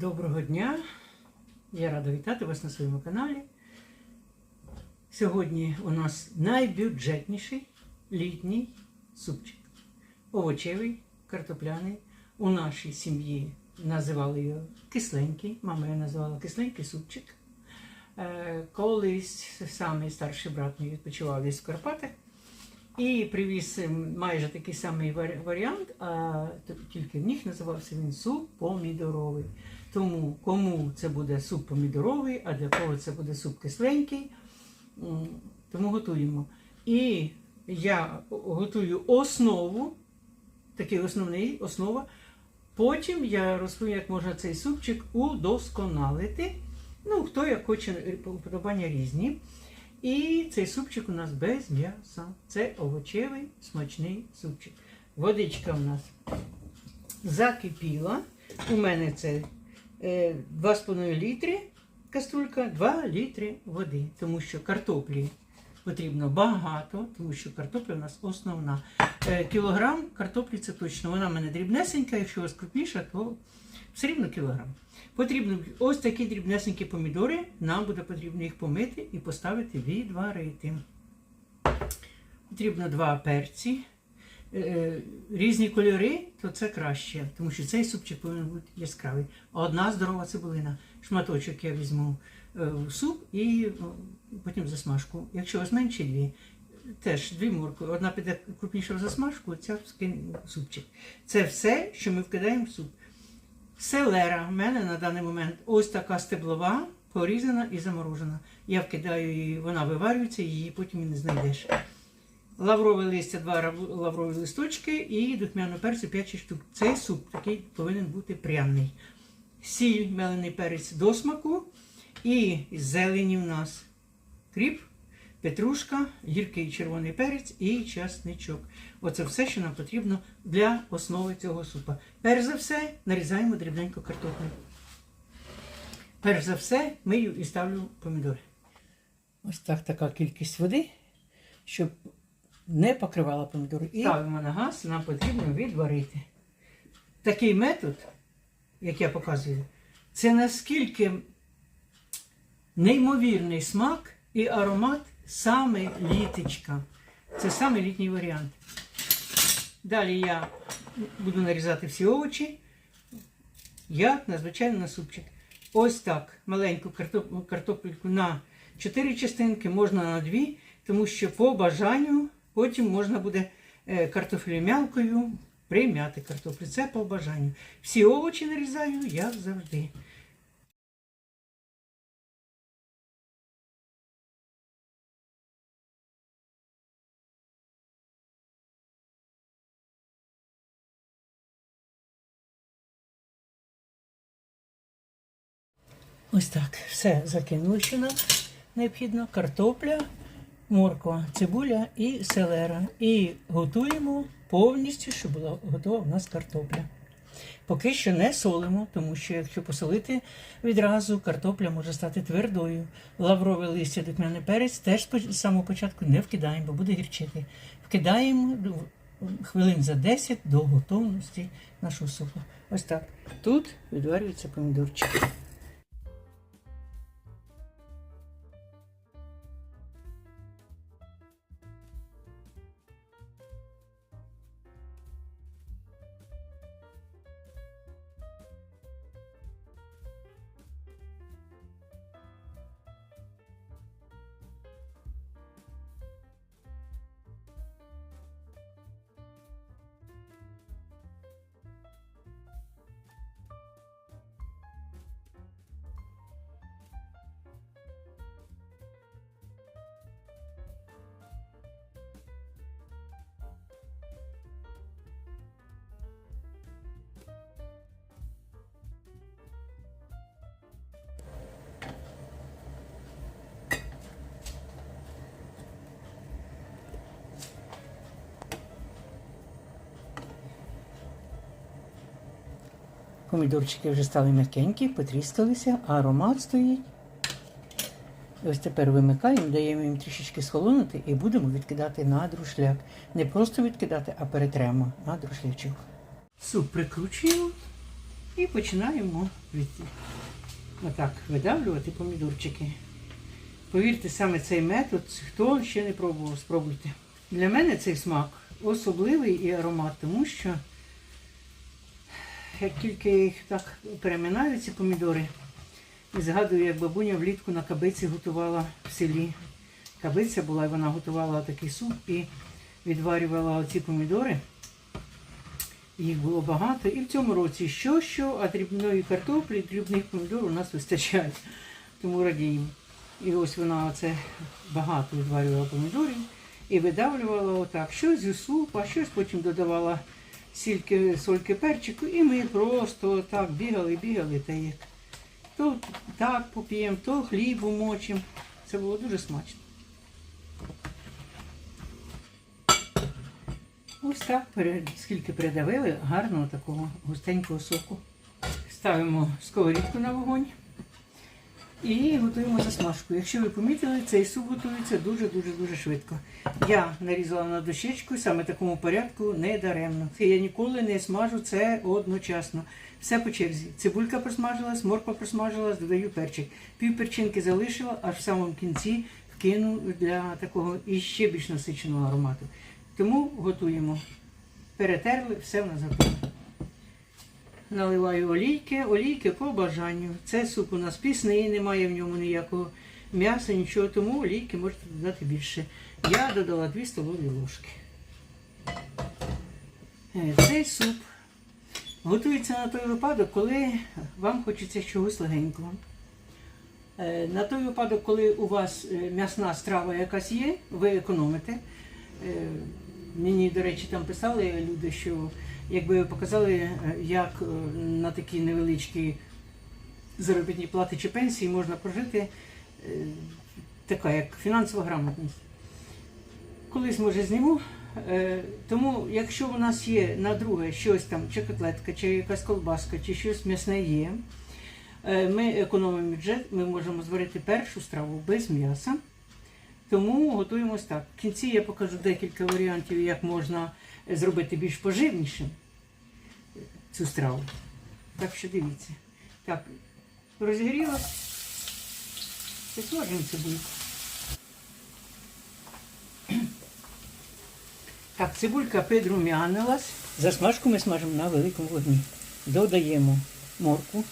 Доброго дня! Я рада вітати вас на своєму каналі. Сьогодні у нас найбюджетніший літній супчик. Овочевий, картопляний. У нашій сім'ї називали його кисленький. Мама його називала кисленький супчик. Е, Колись самий старший брат мій відпочивав десь в Карпатах і привіз ем, майже такий самий варіант, а тільки в них називався він суп помідоровий. Тому кому це буде суп помідоровий, а для кого це буде суп кисленький, тому готуємо. І я готую основу, такий основний основа. Потім я розповім, як можна цей супчик удосконалити. Ну, хто як хоче, е, уподобання різні. І цей супчик у нас без м'яса. Це овочевий смачний супчик. Водичка у нас закипіла. У мене це е, 2,5 літри каструлька, 2 літри води. Тому що картоплі потрібно багато, тому що картопля у нас основна. Е, кілограм картоплі це точно. Вона в мене дрібнесенька, якщо у вас крупніша, то все рівно кілограм. Потрібно ось такі дрібнесенькі помідори. Нам буде потрібно їх помити і поставити відварити. Потрібно два перці. Е, Різні кольори, то це краще, тому що цей супчик повинен бути яскравий. Одна здорова цибулина. Шматочок я візьму е, в суп і потім засмажку. Якщо у вас менше дві, теж дві моркви. Одна піде крупніша в засмажку, ця в супчик. Це все, що ми вкидаємо в суп. Селера в мене на даний момент ось така стеблова, порізана і заморожена. Я вкидаю її, вона виварюється, її потім не знайдеш. Лаврове листя, два лаврові листочки і духмяну перцю 5 штук. Цей суп такий повинен бути пряний. Сіль, мелений перець до смаку. І зелені в нас кріп, петрушка, гіркий червоний перець і часничок. Оце все, що нам потрібно для основи цього супа. Перш за все, нарізаємо дрібненько картоплю. Перш за все, мию і ставлю помідори. Ось так така кількість води, щоб не покривала помідори. І ставимо на газ, нам потрібно відварити. Такий метод, як я показую, це наскільки неймовірний смак і аромат саме літочка. Це саме літній варіант. Далі я буду нарізати всі овочі, як надзвичайно на супчик. Ось так. Маленьку картоп- картопельку на 4 частинки, можна на 2, тому що по бажанню потім можна буде е, картофелю м'ялкою прим'яти картоплю. Це по бажанню. Всі овочі нарізаю, як завжди. Ось так. Все закинули, що нам необхідно. Картопля, морква, цибуля і селера. І готуємо повністю, щоб була готова у нас картопля. Поки що не солимо, тому що якщо посолити відразу, картопля може стати твердою. Лаврове листя, духмяний перець теж з самого початку не вкидаємо, бо буде гірчити. Вкидаємо хвилин за 10 до готовності нашого супу. Ось так. Тут відварюються помідорчики. Помідорчики вже стали м'якенькі, потріскалися, а аромат стоїть. Ось тепер вимикаємо, даємо їм трішечки схолонути і будемо відкидати на друшляк. Не просто відкидати, а перетремо на друшлячок. Суп прикручуємо І починаємо від... отак видавлювати помідорчики. Повірте, саме цей метод, хто ще не пробував, спробуйте. Для мене цей смак особливий і аромат, тому що як тільки їх так переминаю, ці помідори, і згадую, як бабуня влітку на кабиці готувала в селі. Кабиця була, і вона готувала такий суп і відварювала оці помідори. Їх було багато. І в цьому році що, що, а дрібної картоплі, дрібних помідор у нас вистачає. Тому радіємо. І ось вона оце багато відварювала помідорів і видавлювала отак. Щось у суп, а щось потім додавала сільки, сольки перчику, і ми просто так бігали, бігали та як. То так поп'ємо, то хліб умочимо. Це було дуже смачно. Ось так, скільки придавили гарного такого густенького соку. Ставимо сковорідку на вогонь і готуємо засмажку. Якщо ви помітили, цей суп готується дуже-дуже дуже швидко. Я нарізала на дощечку, саме в такому порядку не даремно. Я ніколи не смажу це одночасно. Все по черзі. Цибулька просмажилась, морква просмажилась, додаю перчик. Пів перчинки залишила, аж в самому кінці вкину для такого іще більш насиченого аромату. Тому готуємо. Перетерли, все в нас готове. Наливаю олійки, олійки по бажанню. Це суп у нас пісний, немає в ньому ніякого м'яса, нічого, тому олійки можете додати більше. Я додала 2 столові ложки. Е, Цей суп готується на той випадок, коли вам хочеться чогось легенького. Е, На той випадок, коли у вас е, м'ясна страва якась є, ви економите. Мені, до речі, там писали люди, що якби показали, е, як е, на такі невеличкі заробітні плати чи пенсії можна прожити, е, така як фінансова грамотність. Колись може зніму. Тому, якщо у нас є на друге щось там, чи котлетка, чи якась колбаска, чи щось м'ясне є, ми економимо бюджет, ми можемо зварити першу страву без м'яса. Тому готуємо ось так. В кінці я покажу декілька варіантів, як можна зробити більш поживнішим цю страву. Так що дивіться. Так, розігрілась. Підсмажуємо цибульку. Так, цибулька підрум'янилась. Засмажку ми смажимо на великому вогні. Додаємо морку.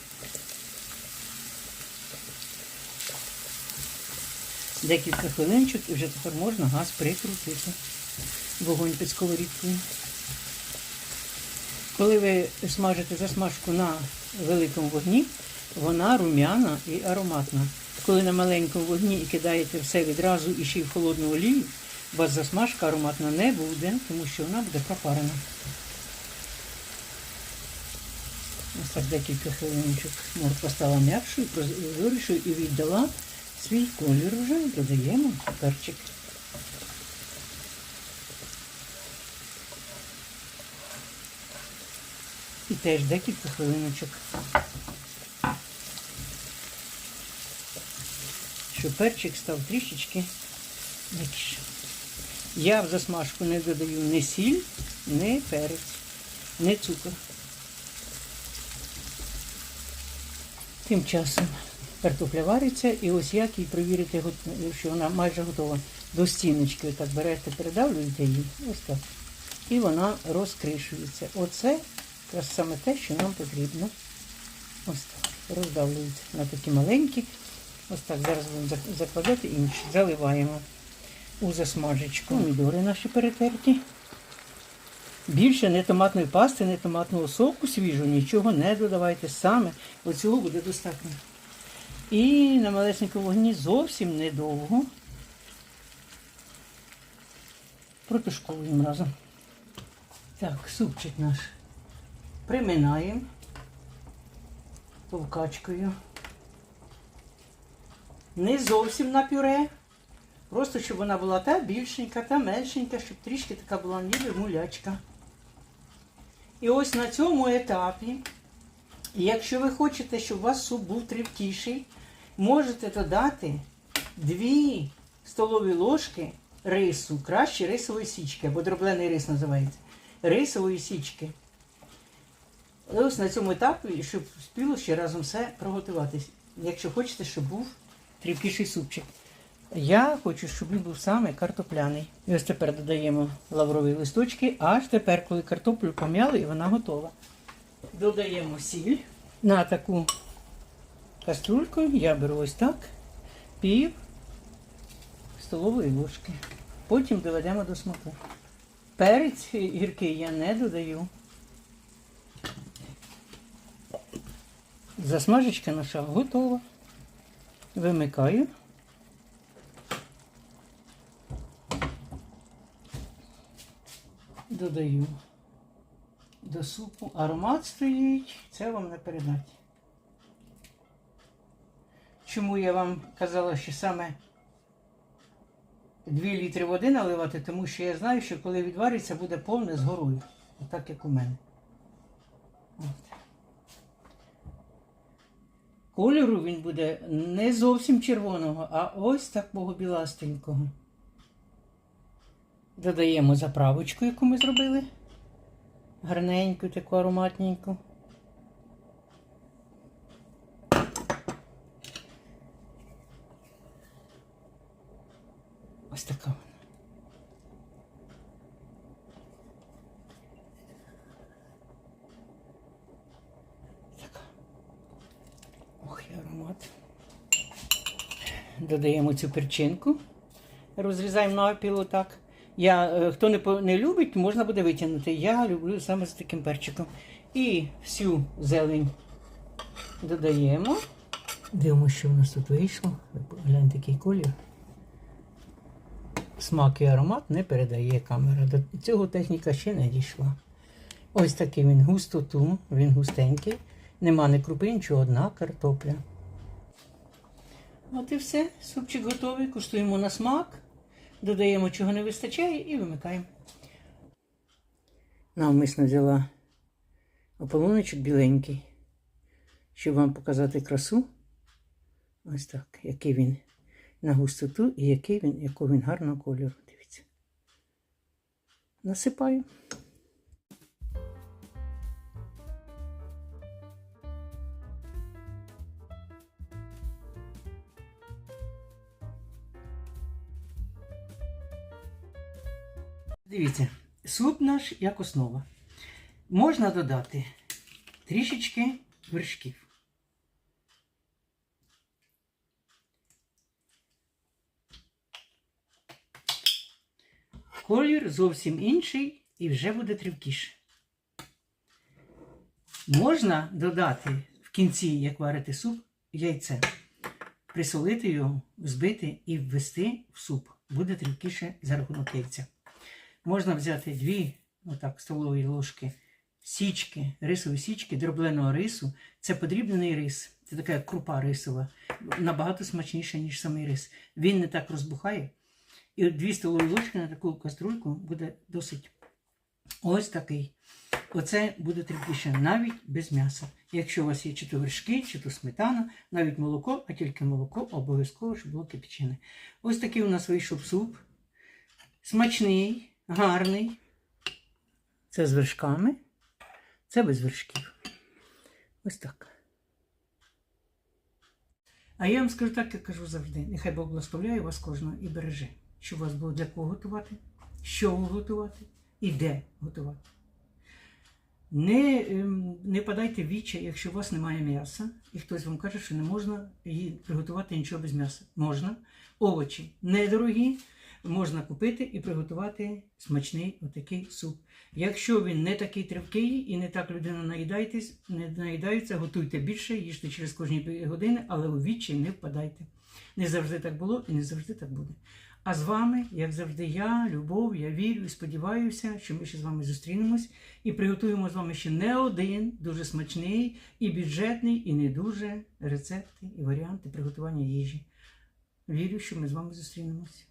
Декілька хвилинчик і вже тепер можна газ прикрутити. Вогонь під сковорідкою. Коли ви смажите засмажку на великому вогні, вона рум'яна і ароматна. Коли на маленькому вогні і кидаєте все відразу і ще й в холодну олію, у вас засмажка ароматна не буде, тому що вона буде пропарена. Ось так декілька хвилиночок морква стала м'якшою, прозорішою і віддала свій колір вже. Додаємо перчик. Теж декілька хвилиночок. Щоб перчик став трішечки м'якіше. Я в засмажку не додаю ні сіль, ні перець, ні цукор. Тим часом картопля вариться, і ось як її провірити, що вона майже готова. До стіночки отак берете, передавлюєте її, ось так. І вона розкришується. Оце якраз саме те, що нам потрібно. Ось так. Роздавлюється на такі маленькі. Ось так. Зараз будемо закладати інші. Заливаємо у засмажечку. Помідори наші перетерті. Більше не томатної пасти, не томатного соку свіжого, нічого не додавайте саме. Оцього буде достатньо. І на малесенькому вогні зовсім недовго протушковуємо разом. Так, супчик наш приминаємо товкачкою. Не зовсім на пюре. Просто щоб вона була та більшенька, та меншенька, щоб трішки така була ніби мулячка. І ось на цьому етапі, якщо ви хочете, щоб у вас суп був тривкіший, можете додати 2 столові ложки рису, краще рисової січки, або дроблений рис називається. Рисової січки. Але ось на цьому етапі, щоб спіло ще разом все приготуватись. Якщо хочете, щоб був тріпкіший супчик. Я хочу, щоб він був саме картопляний. І ось тепер додаємо лаврові листочки, аж тепер, коли картоплю пом'яли, і вона готова. Додаємо сіль на таку каструльку. Я беру ось так, пів столової ложки. Потім доведемо до смаку. Перець гіркий я не додаю. Засмажечка наша готова. Вимикаю. Додаю до супу. Аромат стоїть, це вам не передати. Чому я вам казала, що саме 2 літри води наливати, тому що я знаю, що коли відвариться, буде повне з горою. Отак, як у мене. Кольору він буде не зовсім червоного, а ось такого біластенького. Додаємо заправочку, яку ми зробили. Гарненьку, таку ароматненьку. Ось така вона. Така. Ох, і аромат. Додаємо цю перчинку. Розрізаємо навпіл так. Я, е, хто не, не любить, можна буде витягнути. Я люблю саме з таким перчиком. І всю зелень додаємо. Дивимося, що в нас тут вийшло. Гляньте, який колір. Смак і аромат не передає камера. До цього техніка ще не дійшла. Ось такий він густоту, він густенький. Нема ні крупи, нічого, одна картопля. От і все. Супчик готовий. Куштуємо на смак. Додаємо, чого не вистачає, і вимикаємо. Навмисно взяла ополоночок біленький, щоб вам показати красу. Ось так, який він на густоту і який він, якого він гарного кольору. Дивіться. Насипаю. Дивіться, суп наш як основа. Можна додати трішечки вершків. Колір зовсім інший і вже буде тривкіше. Можна додати в кінці, як варити суп, яйце, присолити його, взбити і ввести в суп. Буде тривкіше за рахунок яйця. Можна взяти дві отак, столові ложки січки, рисові січки, дробленого рису. Це подрібнений рис. Це така крупа рисова. Набагато смачніша, ніж самий рис. Він не так розбухає. І дві столові ложки на таку каструльку буде досить ось такий. Оце буде трішніше, навіть без м'яса. Якщо у вас є чи то вершки, чи то сметана, навіть молоко, а тільки молоко обов'язково, щоб було кипячене. Ось такий у нас вийшов суп. Смачний, гарний. Це з вершками, це без вершків. Ось так. А я вам скажу так, як кажу завжди. Нехай Бог благословляє вас кожного і береже, щоб у вас було для кого готувати, що готувати і де готувати. Не, ем, не падайте в вічі, якщо у вас немає м'яса, і хтось вам каже, що не можна її приготувати нічого без м'яса. Можна. Овочі недорогі, можна купити і приготувати смачний отакий суп. Якщо він не такий тривкий і не так людина наїдається, не наїдається, готуйте більше, їжте через кожні години, але у вічі не впадайте. Не завжди так було і не завжди так буде. А з вами, як завжди, я, Любов, я вірю і сподіваюся, що ми ще з вами зустрінемось і приготуємо з вами ще не один дуже смачний і бюджетний, і не дуже рецепти і варіанти приготування їжі. Вірю, що ми з вами зустрінемось.